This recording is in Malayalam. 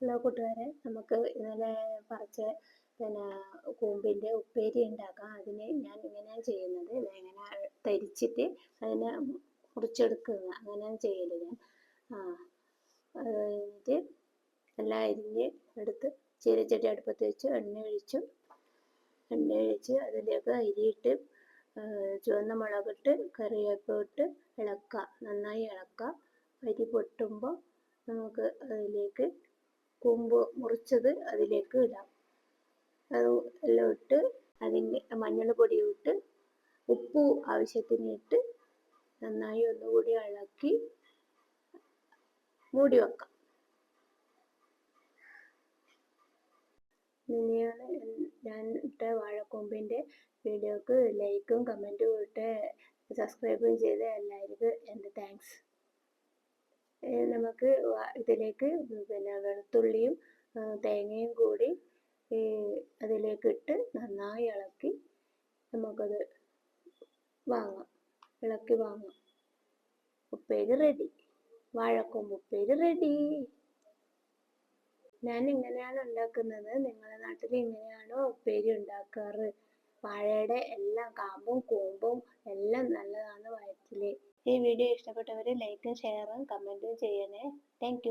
ഹലോ കൂട്ടുകാരെ നമുക്ക് ഇന്നലെ പറിച്ച പിന്നെ കൂമ്പിന്റെ ഉപ്പേരി ഉണ്ടാക്കാം. അതിന് ഞാൻ ഇങ്ങനെയാണ് ചെയ്യുന്നത്. ഇങ്ങനെ തരിച്ചിട്ട് അതിനെ മുറിച്ചെടുക്കുക. അങ്ങനെയാണ് ചെയ്യൽ ഞാൻ. അത് കഴിഞ്ഞിട്ട് എല്ലാം അരിഞ്ഞ് എടുത്ത് ചീരച്ചട്ടി അടുപ്പത്ത് വെച്ച് എണ്ണ ഒഴിച്ചു എണ്ണ ഒഴിച്ച് അതിലേക്ക് അരിയിട്ട് ചുവന്ന മുളകിട്ട് കറിവേപ്പ് ഇട്ട് ഇളക്കുക. നന്നായി ഇളക്കുക. അരി പൊട്ടുമ്പോൾ നമുക്ക് അതിലേക്ക് കൂമ്പ് മുറിച്ചത് അതിലേക്ക് ഇടാം. അത് എല്ലാം ഇട്ട് അതിന്റെ മഞ്ഞൾപ്പൊടി ഇട്ട് ഉപ്പ് ആവശ്യത്തിന് ഇട്ട് നന്നായി ഒന്നുകൂടി ഇളക്കി മൂടി വെക്കാം. ഇങ്ങനെയാണ് ഞാൻ ഇട്ട വാഴക്കൊമ്പിന്റെ വീഡിയോക്ക് ലൈക്കും കമന്റും ഇട്ട് സബ്സ്ക്രൈബും ചെയ്ത് എല്ലാവർക്കും എന്റെ താങ്ക്സ്. നമുക്ക് ഇതിലേക്ക് പിന്നെ വെളുത്തുള്ളിയും തേങ്ങയും കൂടി അതിലേക്ക് ഇട്ട് നന്നായി ഇളക്കി നമുക്കത് വാങ്ങാം. ഇളക്കി വാങ്ങാം. ഉപ്പേരി റെഡി. വാഴക്കൊമ്പ് ഉപ്പേരി റെഡി. ഞാൻ ഇങ്ങനെയാണ് ഉണ്ടാക്കുന്നത്. നിങ്ങളുടെ നാട്ടിൽ ഇങ്ങനെയാണോ ഉപ്പേരി ഉണ്ടാക്കാറ്? വാഴയുടെ എല്ലാം കാമ്പും കൂമ്പും എല്ലാം നല്ലതാണ് വയറ്റിൽ. ഈ വീഡിയോ ഇഷ്ടപ്പെട്ടവർ ലൈക്ക് ഷെയർ കമന്റ് ചെയ്യണേ. താങ്ക്